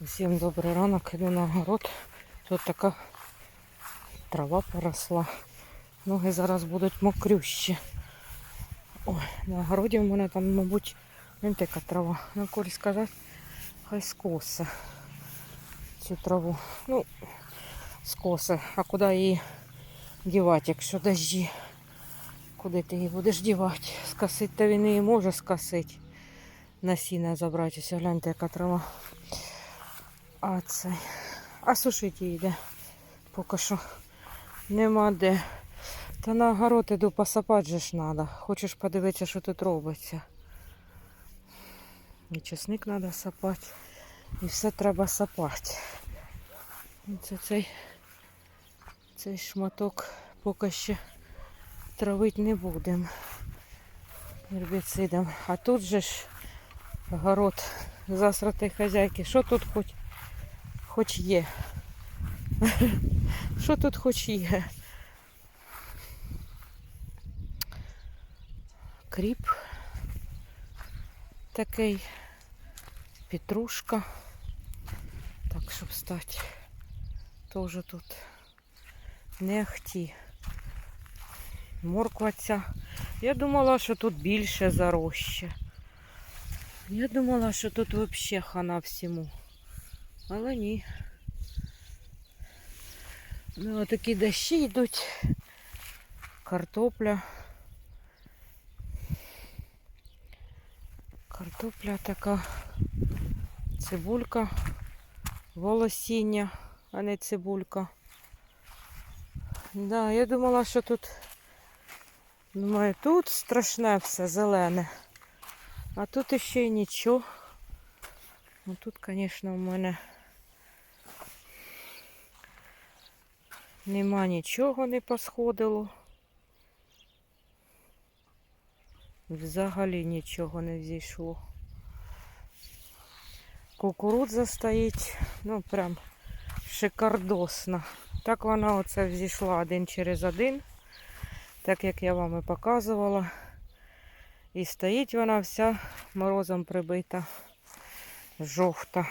Всім добрий ранок, іду на город. Тут така трава поросла. Ноги зараз будуть мокрющі. Ой, на городі в мене там, мабуть, не така трава. Ну, коль сказати, хай скосе цю траву. Ну, скосе. А куди її дівати, якщо дожді? Куди ти її будеш дівати? Скосити то він її може скосити. Насіння забрати. Ось гляньте, яка трава. А цей. А сушити йде. Поки що нема де. Та на огород іду посапати же ж треба. Хочеш подивитися, що тут робиться. І чесник треба сапати. І все треба сапати. Це цей, цей шматок поки ще травити не будемо гербіцидом. А тут же ж город засратої хазяйки. Що тут хоч, хоч є? Що тут хоч є? Кріп такий, петрушка. Так, щоб стати. Тоже тут не ахті. Морква ця. Я думала, що тут більше зароща. Я думала, що тут взагалі хана всьому. Але ні. Ну, такі дощі йдуть. Картопля. Картопля така. Цибулька. Волосіння, а не цибулька. Да, я думала, що тут. Думаю, тут страшне все зелене. А тут іще й нічого. Ну тут, звісно, у мене нема нічого не посходило. Взагалі нічого не взійшло. Кукурудза стоїть, ну прям шикардосна. Так вона оце взійшла один через один, так як я вам і показувала. І стоїть вона вся морозом прибита, жовта.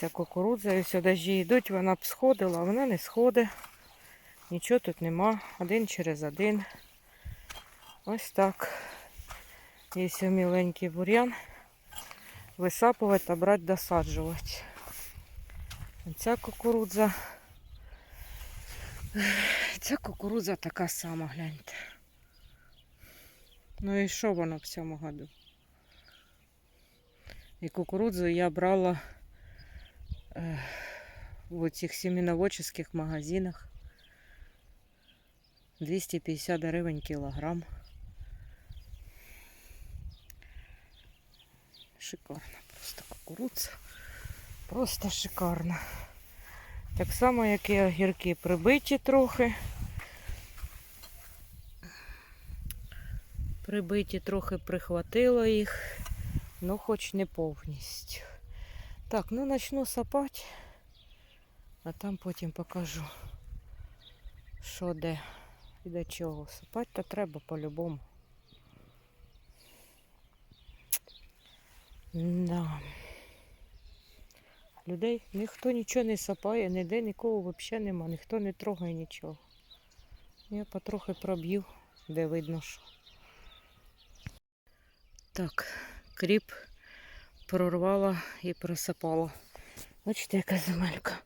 Ця кукурудза, і все дожді йдуть, вона б сходила, а вона не сходить. Нічого тут нема. Один через один. Ось так. Є міленький бур'ян. Висапувати та брати досаджувати. Ця кукурудза. Ця кукурудза така сама, гляньте. Ну і що воно в цьому году? І кукурудзу я брала в цих семеноводчих магазинах. 250 гривень кілограм. Шикарна просто кукурудза. Просто шикарна. Так само, як і огірки прибиті трохи. Прибиті трохи прихватило їх, ну хоч не повністю. Так, ну почну сапати, а там потім покажу, що де і до чого. Сапати то треба по-любому. Да. Людей ніхто нічого не сапає, ніде нікого взагалі нема, ніхто не трогає нічого. Я потрохи проб'ю, де видно, що. Так, кріп прорвала і просипала. Бачите, яка земелька.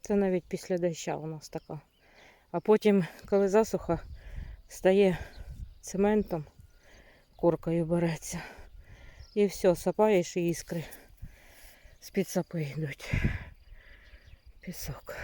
Це навіть після доща у нас така. А потім, коли засуха, стає цементом, коркою береться. І все, сапаєш і іскри з-під сапи йдуть. Пісок.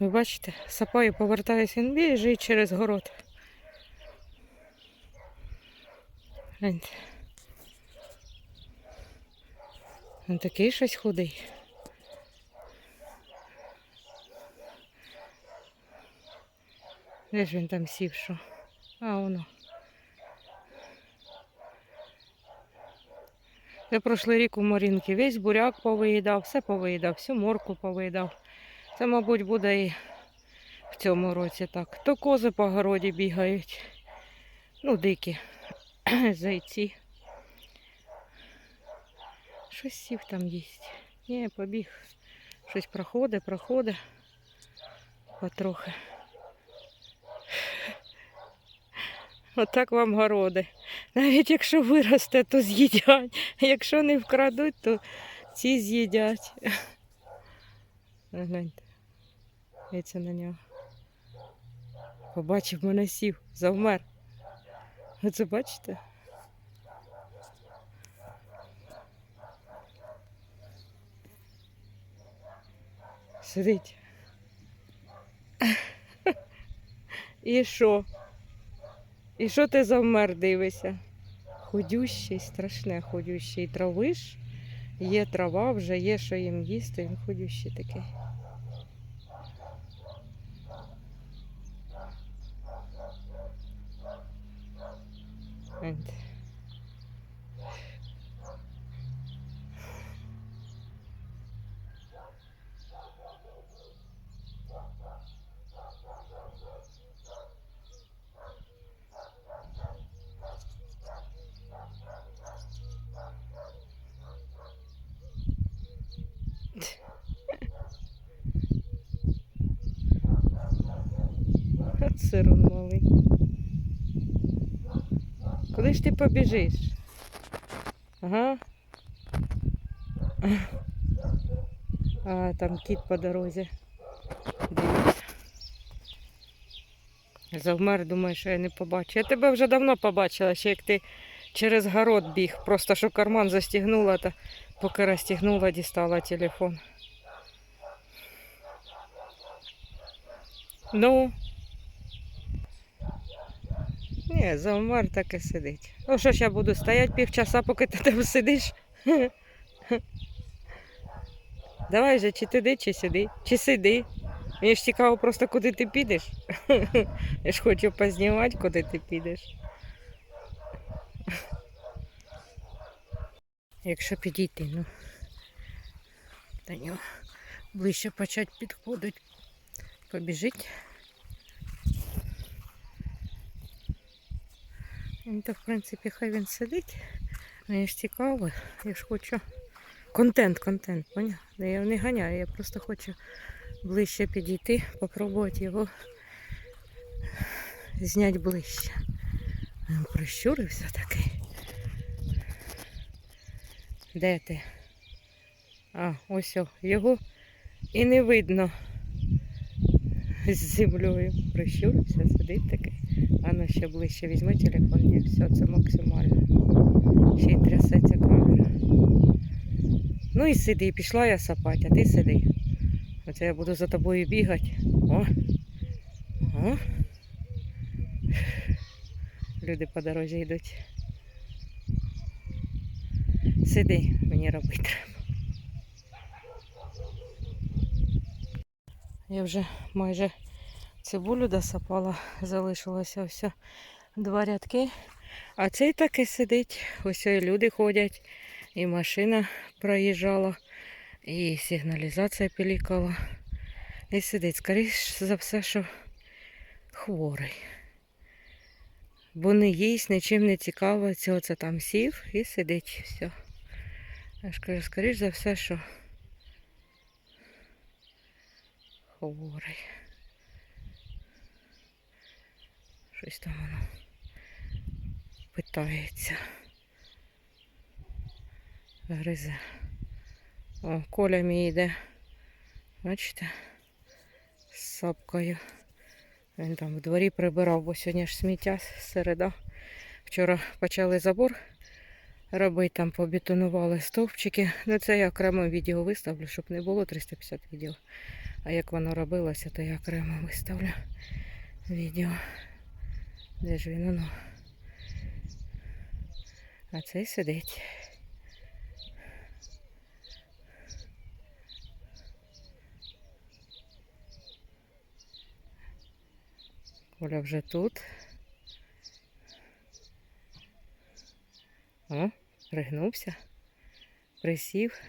Ви бачите, сапаю повертаюсь, він біжить через город. Гляньте. Він такий щось худий. Де ж він там сів, що? А, воно. Я прошлий рік у Марінки весь буряк повиїдав, все повиїдав, всю морку повиїдав. Це, мабуть, буде і в цьому році так. То кози по городі бігають. Ну, дикі. Зайці. Щось сів там їсть. Ні, побіг. Щось проходить, проходить. Потрохи. Отак вам городи. Навіть якщо виросте, то з'їдять. Якщо не вкрадуть, то ці з'їдять. Гляньте. Дивіться на нього. Побачив мене сів, завмер. Ви це бачите? Сидить. І що? І що ти завмер дивишся? Худющий, страшне худющий. І трави. Є трава, вже є, що їм їсти, він худющий такий. Гляньте. От сирон малий. Куди ж ти побіжиш? Ага. А, там кіт по дорозі. Дивіться. Завмер, думаю, що я не побачу. Я тебе вже давно побачила, ще як ти через город біг. Просто що карман застігнула, та поки розтягнула, дістала телефон. Ну. Ні, завмер так і сидить. Ну що ж я буду стояти півчаса, поки ти там сидиш. Давай же, чи ти йди, чи сиди, чи сиди. Мені ж цікаво просто, куди ти підеш. Я ж хочу познімати, куди ти підеш. Якщо підійти, ну до нього ближче почати підходити, побіжить. Ну, в принципі, хай він сидить. Мені ж цікаво, я ж хочу. Контент, контент, поняв? Я не ганяю, я просто хочу ближче підійти, попробувати його зняти ближче. Він прищурився такий. Де ти? А, ось його і не видно з землею. Прищурився, сидить такий. А ну ще ближче візьми телефон. Ні, все, це максимально. Ще й трясеться камера. Ну і сиди, пішла я сапать, а ти сиди. Оце я буду за тобою бігати. О. О. Люди по дорозі йдуть. Сиди, мені робити треба. Я вже майже цибулю досапала, залишилося все два рядки. А цей таки сидить, ось і люди ходять. І машина проїжджала, і сигналізація пілікала. І сидить, скоріш за все, що хворий. Бо не їсть, нічим не цікавиться, оце там сів і сидить. Все. Я ж кажу, скоріш за все, що хворий. Щось там воно питається. Гризе. О, Коля мій йде. Бачите? З сапкою. Він там в дворі прибирав, бо сьогодні ж сміття середа. Вчора почали забор робити, там побетонували стовпчики. Ну це я окремо відео виставлю, щоб не було 350 відео. А як воно робилося, то я окремо виставлю відео. Де ж він воно? А цей сидить. Коля вже тут. О, пригнувся, присів.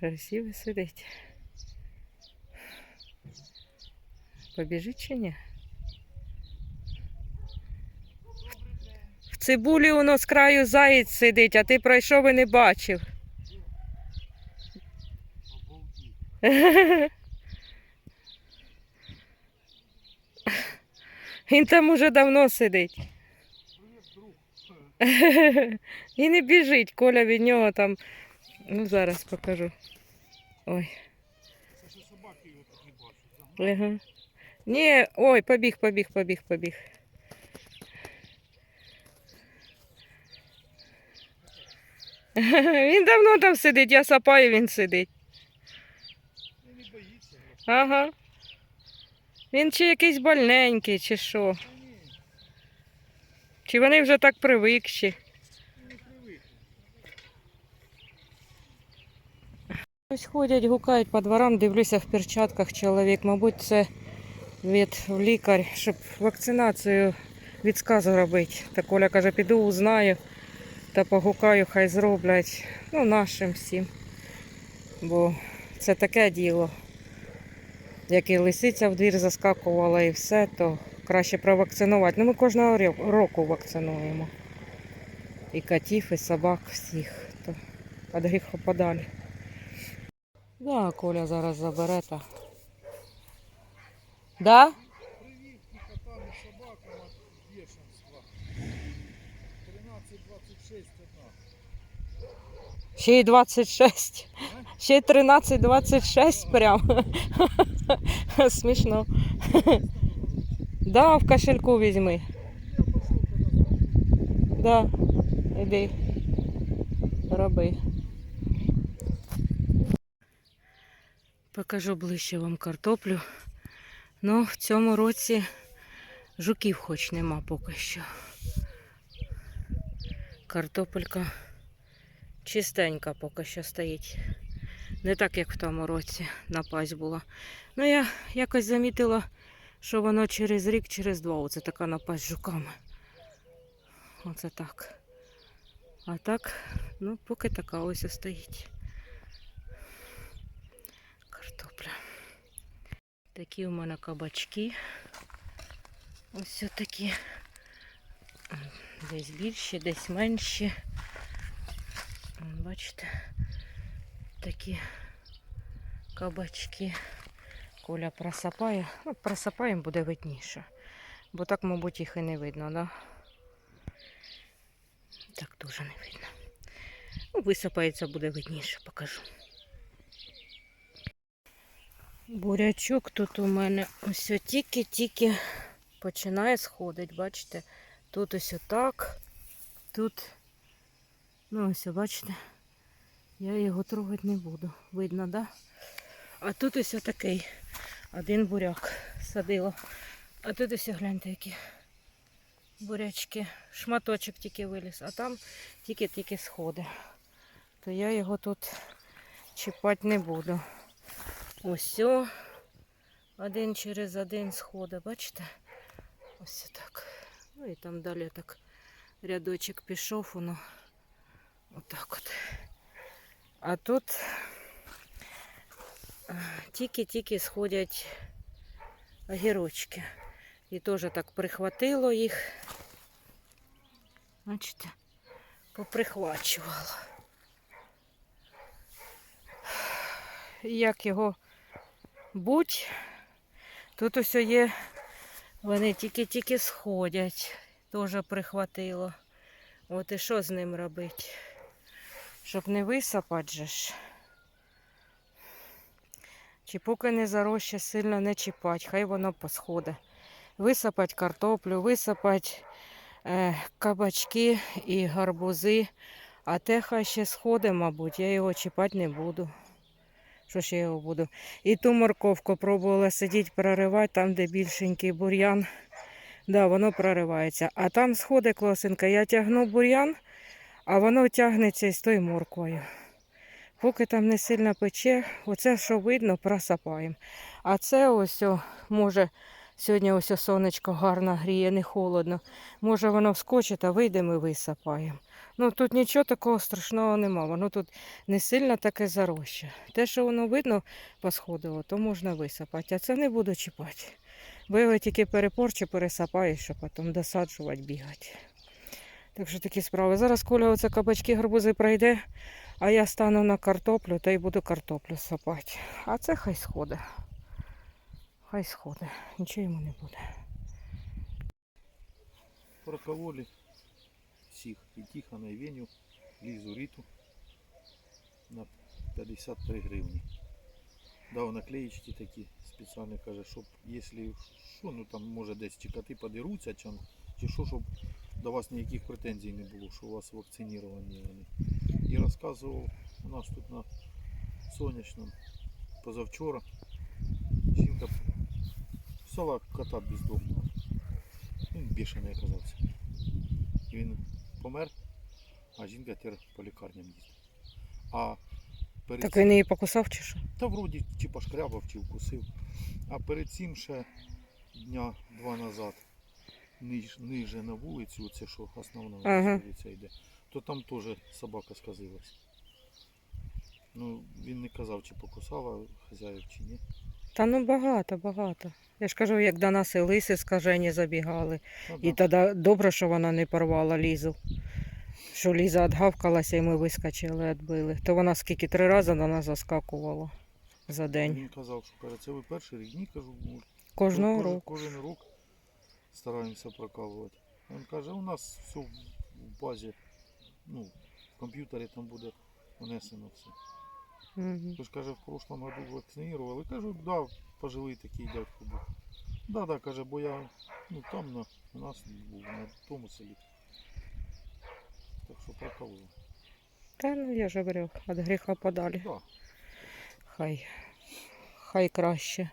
Присів і сидить. Побіжить чи ні? В цибулі воно з краю заєць сидить, а ти пройшов і не бачив. Він там уже давно сидить. І не біжить, Коля від нього там. Ну, зараз покажу. Ой. Це ще собаки його так не бачать. Ні, ой, побіг, побіг, побіг, побіг. Він давно там сидить, я сапаю, він сидить. Ну не боїться. Ага. Він чи якийсь больненький, чи що. Чи вони вже так привикші. Ось ходять, гукають по дворам, дивлюся в перчатках чоловік. Мабуть, це від лікар, щоб вакцинацію від сказу робити. Та Коля каже, піду узнаю та погукаю, хай зроблять. Ну, нашим всім. Бо це таке діло. Як і лисиця в двір заскакувала і все, то краще провакцинувати. Ну, ми кожного року вакцинуємо. І котів, і собак, всіх. То від гріха подалі. Да, Коля зараз забере та. Да? Привіт і котам, і собакам від бешенства. 13-26 одна. Ще й 26. Ще й 13-26 прям. Смішно. Да, в кошельку візьми. Да. Іди. Роби. Покажу ближче вам картоплю. Ну, в цьому році жуків хоч нема поки що. Картопелька чистенька поки що стоїть. Не так, як в тому році напасть була. Ну, я якось замітила, що воно через рік, через два. Оце така напасть жуками. Оце так. А так, ну, поки така ось стоїть. Картопля. Такі у мене кабачки. Ось такі. Десь більші, десь менші. Бачите, такі кабачки. Коля просапає. Ну, просапаємо буде видніше. Бо так, мабуть, їх і не видно, да? Так дуже не видно. Ну, висипається, буде видніше, покажу. Бурячок тут у мене ось тільки-тільки починає сходити, бачите? Тут ось отак, тут, ну ось, бачите, я його трогати не буду. Видно, да? А тут ось такий один буряк садила. А тут ось гляньте, які бурячки. Шматочок тільки виліз, а там тільки-тільки сходи. То я його тут чіпати не буду. Ось о, один через один сходи, бачите? Ось так. Ну і там далі так Рядочок пішов, воно отак от. А тут е, тільки-тільки сходять огірочки. І теж так прихватило їх. Бачите, поприхвачувало. Як його будь, тут усе є, вони тільки-тільки сходять, теж прихватило. От і що з ним робити? Щоб не висапати же ж. Чи поки не заросше, сильно не чіпать, хай воно посходить. Висапати картоплю, висапати е, кабачки і гарбузи. А те хай ще сходить, мабуть, я його чіпати не буду. Що ще його буду? І ту морковку пробувала сидіти, проривати, там, де більшенький бур'ян. Да, воно проривається. А там сходить класинка. Я тягну бур'ян, а воно тягнеться із тою морквою. Поки там не сильно пече, оце, що видно, просапаємо. А це ось, о, може, сьогодні ось сонечко гарно гріє, не холодно. Може воно вскочить, а вийдемо і висапаємо. Ну тут нічого такого страшного нема. Воно тут не сильно таке зароще. Те, що воно видно посходило, то можна висапати. А це не буду чіпати. Бо його тільки перепорчу, пересапаєш, щоб потім досаджувати, бігати. Так що такі справи. Зараз Коля оце кабачки гарбузи пройде, а я стану на картоплю та й буду картоплю сапати. А це хай сходить. Хай сходить. Нічого йому не буде. Прокололи всіх. І Тихона, і Веню, Лізу, Ріту на 53 гривні. Дав наклеїчки такі спеціально каже, щоб якщо що, ну там може десь чи коти подеруться, чи, чи що, щоб до вас ніяких претензій не було, що у вас вакциновані вони. І розказував у нас тут на сонячному позавчора. Жінка писала кота бездомного. Він бішений оказався. І він помер, а жінка тепер по лікарням їздить. А перед Так він її покусав чи що? та вроді чи пошкрябав, чи вкусив. А перед цим ще дня два назад ниж, ниже на вулицю, це що основна Ага. вулиця йде, то там теж собака сказилась. Ну, він не казав, чи покусала хазяїв, чи ні. Та ну багато, багато. Я ж кажу, як до нас і лиси скажені забігали. Та І тоді добре, що вона не порвала лізу. Що ліза відгавкалася і ми вискочили, відбили. То вона скільки три рази до нас заскакувала за день. Він казав, що каже, це ви перший рік, ні, кажу, ну, Кожного року. Кожен рік стараємося прокалувати. Він каже, у нас все в базі, ну, в комп'ютері там буде внесено все. Мгм. Тож каже, в прошлом году вакцинували. Кажу, да, пожилий такий дядько був. Да, да, каже, бо я ну, там на, у нас був, на тому селі. Так що прокололи. Та ну я ж говорю, від гріха подалі. Да. Хай. Хай краще.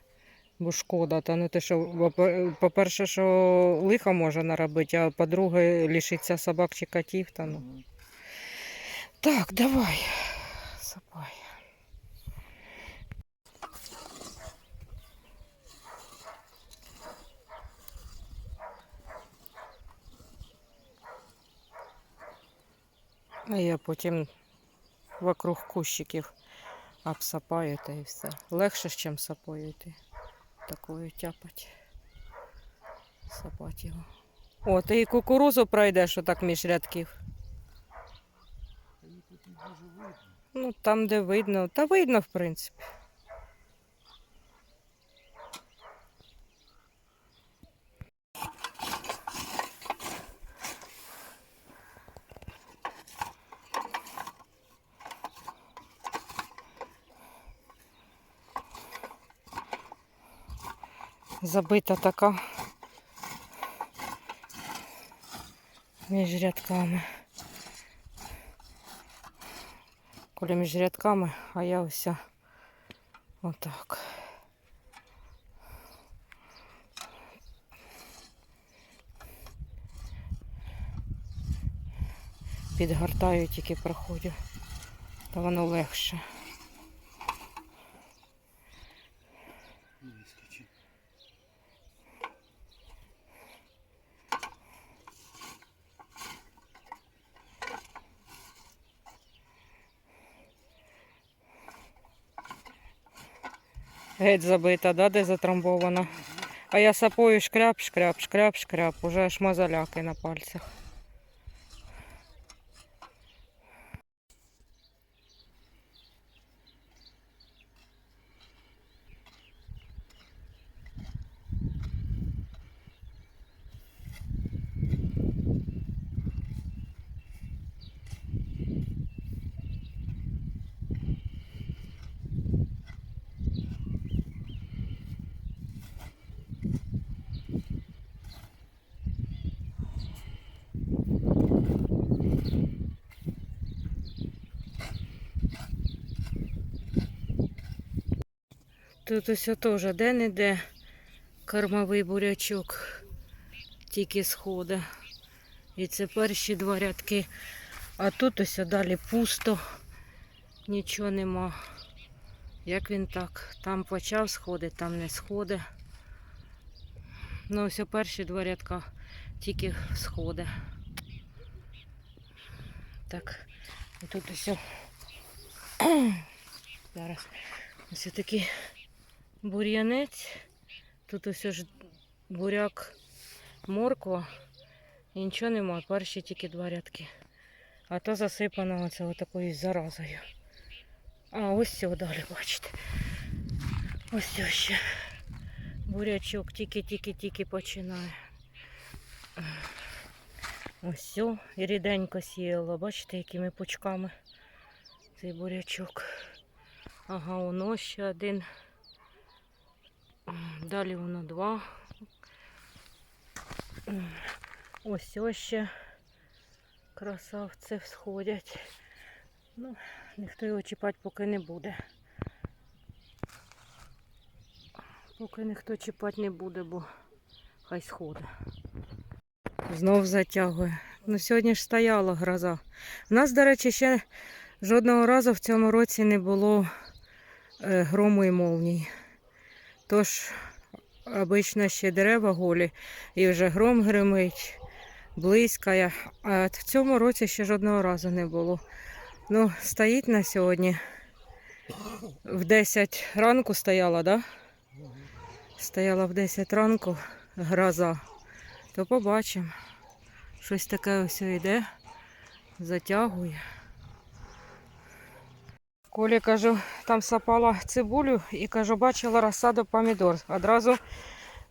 Бо шкода. Та ну те, що, по- по-перше, що лиха може наробити, а по-друге, лишиться собак чи котів. Та ну. Так, давай. Сапай. А я потім вокруг кущиків обсапаю та і все. Легше, ніж сапою йти. Такою тяпать. Сапати його. О, ти і кукурузу пройдеш отак між рядків. Ну, там, де видно, та видно, в принципі. Забита така між рядками. Коля між рядками, а я ось отак. Підгортаю, тільки проходжу. Та воно легше. Геть забита, да, де затрамбована. А я сапою шкряп, шкряп, шкряп, шкряп. Уже аж мозоляки на пальцях. Тут ось теж де-не-де кормовий бурячок тільки сходить. І це перші два рядки. А тут ось далі пусто, нічого нема. Як він так? Там почав сходити, там не сходить. Ну ось перші два рядка тільки сходить. Так, і тут ось. Зараз. Ось такий бур'янець. Тут ось ж буряк, морква. І нічого нема, перші тільки два рядки. А то засипано оце отакою заразою. А ось цього далі, бачите. Ось цього ще. Бурячок тільки-тільки-тільки починає. Ось все. І ріденько сіяло. Бачите, якими пучками цей бурячок. Ага, воно ще один. Далі воно два. Ось ось ще красавці всходять. Ну, ніхто його чіпати поки не буде. Поки ніхто чіпати не буде, бо хай сходить. Знов затягує. Ну сьогодні ж стояла гроза. У нас, до речі, ще жодного разу в цьому році не було е, грому і молній. Тож, обично ще дерева голі, і вже гром гримить, блискає. А в цьому році ще жодного разу не було. Ну, стоїть на сьогодні. В 10 ранку стояла, да? Стояла в 10 ранку гроза. То побачимо. Щось таке ось йде, затягує. Колі кажу, там сапала цибулю і кажу, бачила розсаду помідор. Одразу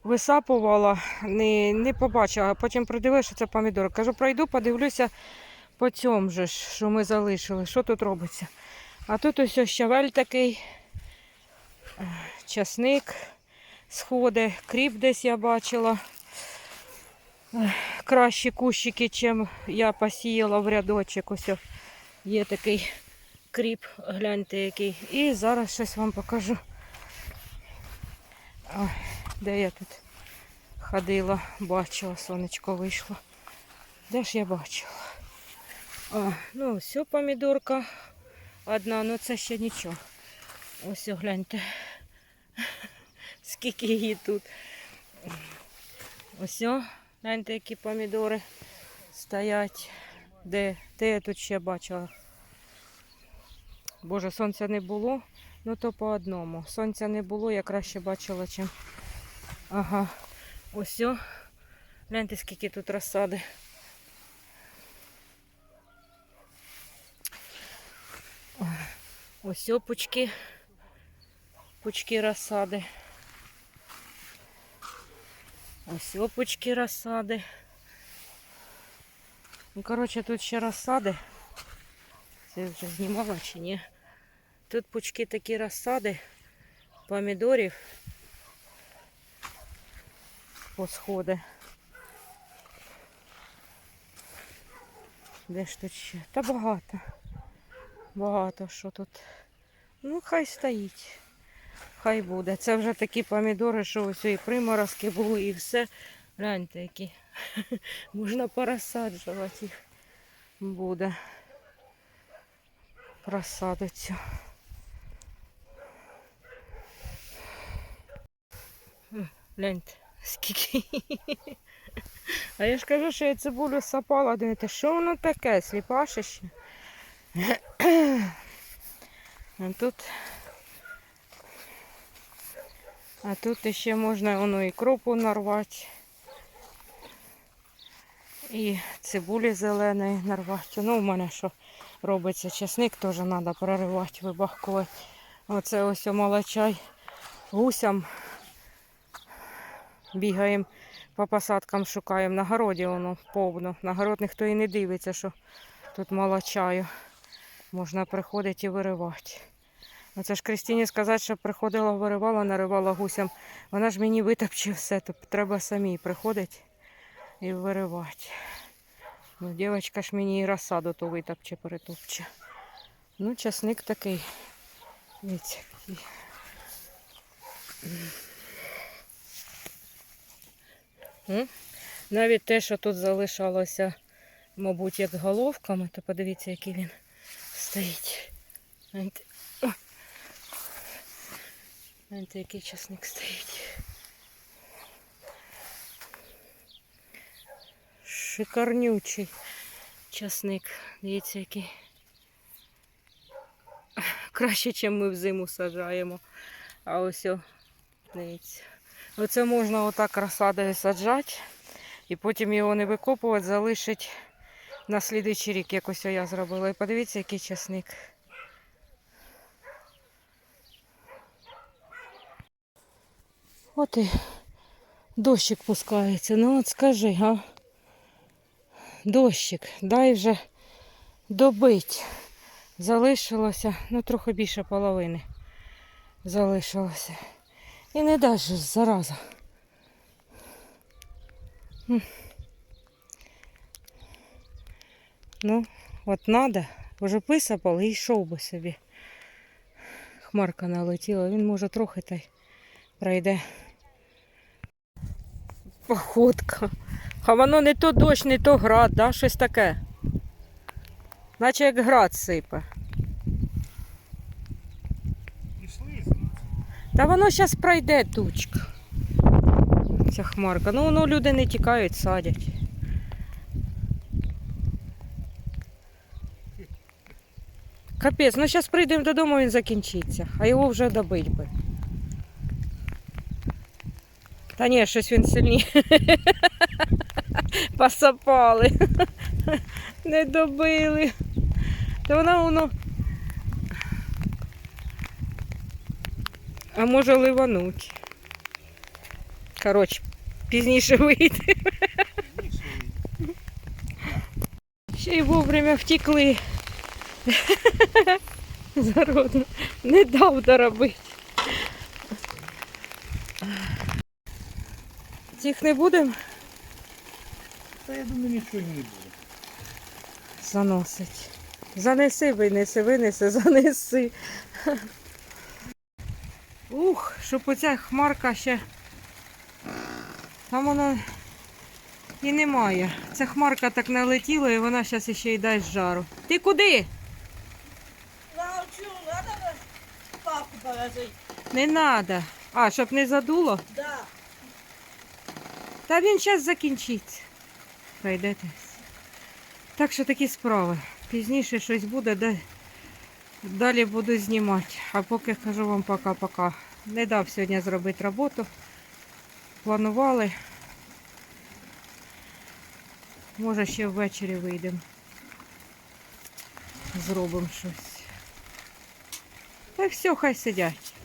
висапувала, не, не побачила, а потім придивилася, що це помідор. Кажу, пройду, подивлюся по цьому же, що ми залишили, що тут робиться. А тут ось щавель такий, е, часник сходи, кріп десь я бачила. Кращі кущики, чим я посіяла в рядочок. Ось є такий кріп, гляньте який. І зараз щось вам покажу. Ой, де я тут ходила, бачила, сонечко вийшло. Де ж я бачила? А, ну, все, помідорка одна, ну це ще нічого. Ось о, гляньте. Скільки її тут. Ось, гляньте, які помідори стоять. Де, де я тут ще бачила? Боже, сонця не було, ну то по одному. Сонця не було, я краще бачила, чим. Ага. Ось. Гляньте, скільки тут розсади. Ось о, пучки. Пучки розсади. Ось о, пучки розсади. Ну, коротше, тут ще розсади. Це вже знімала чи ні. Тут пучки такі розсади, помідорів по сходи. Де ж тут ще? Та багато. Багато що тут. Ну, хай стоїть. Хай буде. Це вже такі помідори, що ось і приморозки були і все. Гляньте, які. Можна порозсаджувати їх буде. Розсадиться. Гляньте, скільки. А я ж кажу, що я цибулю сапала, думаєте, що воно таке, сліпаше ще? А тут А тут ще можна воно і кропу нарвати. І цибулі зеленої нарвати. Ну, у мене що робиться часник, теж треба проривати, вибахкувати. Оце ось молочай гусям. Бігаємо по посадкам, шукаємо. На городі воно повно. На город ніхто і не дивиться, що тут мало чаю. Можна приходити і виривати. Оце ж Кристині сказати, що приходила, виривала, наривала гусям. Вона ж мені витопче все, то треба самі приходити і виривати. Ну, дівчинка ж мені і розсаду то витопче, перетопче. Ну, часник такий. Дивіться, який. Навіть те, що тут залишалося, мабуть, як головками, то подивіться, який він стоїть. Гляньте, який часник стоїть. Шикарнючий часник. Дивіться, який. Краще, ніж ми взиму саджаємо. А ось, о, дивіться. Оце можна отак розсадою саджати і потім його не викопувати, залишити на слідуючий рік, якось я зробила. І подивіться, який часник. От і дощик пускається. Ну от скажи, га? Дощик, дай вже добить. Залишилося, ну трохи більше половини залишилося. І не же, зараза. Ну, от надо, вже висипали і йшов би собі. Хмарка налетіла, він може трохи та й пройде. Походка. А воно не то дощ, не то град, да? щось таке. Наче як град сипе. Та воно зараз пройде тучка. Ця хмарка. Ну воно люди не тікають, садять. Капець, ну зараз прийдемо додому, він закінчиться, а його вже добить би. Та ні, щось він сильніше. Посапали. Не добили. Та вона воно. А може ливануть. Коротше, пізніше вийде. Ще й вовремя втекли. Зародно. Не дав доробити. Цих не будемо Та я думаю, нічого не буде. заносить. Занеси, винеси, винеси, занеси. Ух, щоб оця хмарка ще. Там вона і немає. Ця хмарка так налетіла і вона зараз ще й дасть жару. Ти куди? Научу, на папку положить. Не треба. А, щоб не задуло? Да. Та він зараз закінчиться. Пройдете. Так що такі справи. Пізніше щось буде, де далі буду знімати. А поки кажу вам пока-пока. Не дав сьогодні зробити роботу. Планували. Може ще ввечері вийдемо. Зробимо щось. Та все, хай сидять.